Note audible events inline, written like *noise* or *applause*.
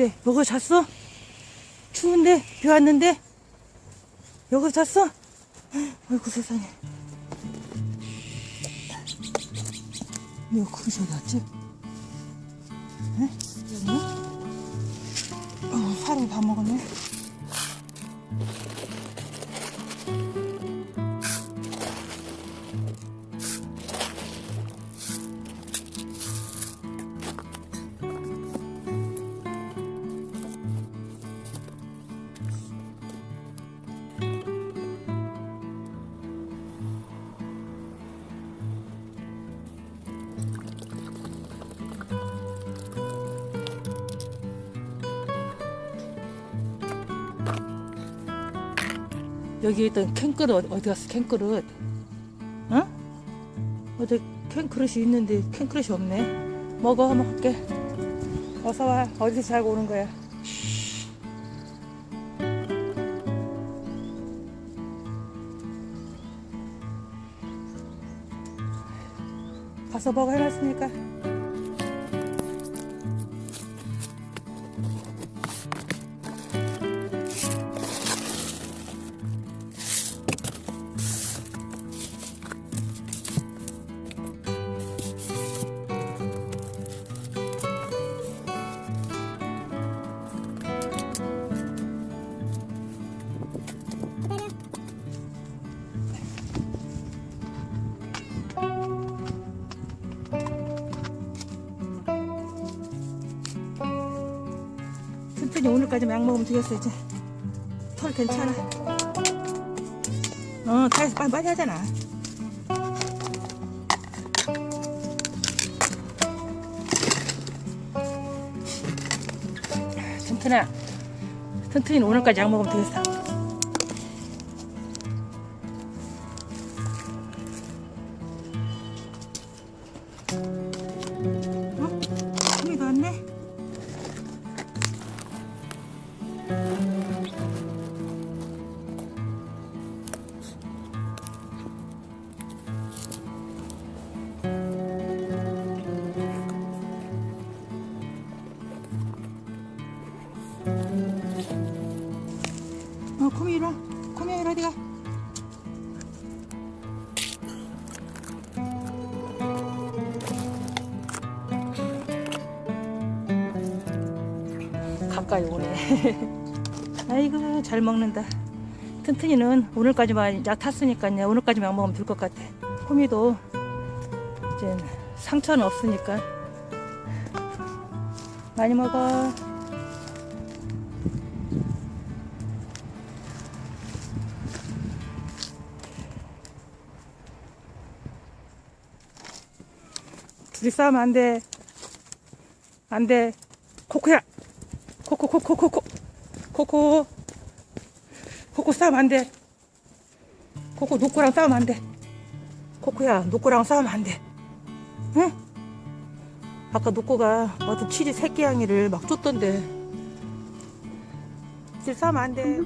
추운데 여기 잤어? 추운데 비 왔는데 여기 잤어? 아이고 세상에 이거 어디 갔지? 에? 여기 어, 사료 다 먹었네 여기 있던 캔그릇 어디- 어디 갔어? 캔그릇? 어? 어디 캔그릇이 있는데 캔그릇이 없네. 먹어 한번 갈게. 어서 와. 어디서 자고 오는 거야? 가서 먹어. 해놨으니까 튼튼히 오늘까지만 약 먹으면 되겠어 이제. 털 괜찮아. 어 다해서 빨리, 빨리 하잖아. 튼튼아 튼튼히 오늘까지 약 먹으면 되겠어 어? 코미 이리 와. 코미 이리 어디 가? 가까이 오네. *laughs* 아이고, 잘 먹는다. 튼튼이는 오늘까지만 약 탔으니까요. 오늘까지만 약 먹으면 될 것 같아. 코미도 이제 상처는 없으니까. 많이 먹어. 둘이 싸우면 안 돼. 안 돼. 코코야. 코코, 코코, 코코. 코코. 코코 싸우면 안 돼. 코코, 노코랑 싸우면 안 돼. 코코야, 노코랑 싸우면 안 돼. 응? 아까 노코가 어떤 치즈 새끼양이를 막 쫓던데. 둘이 싸우면 안 돼.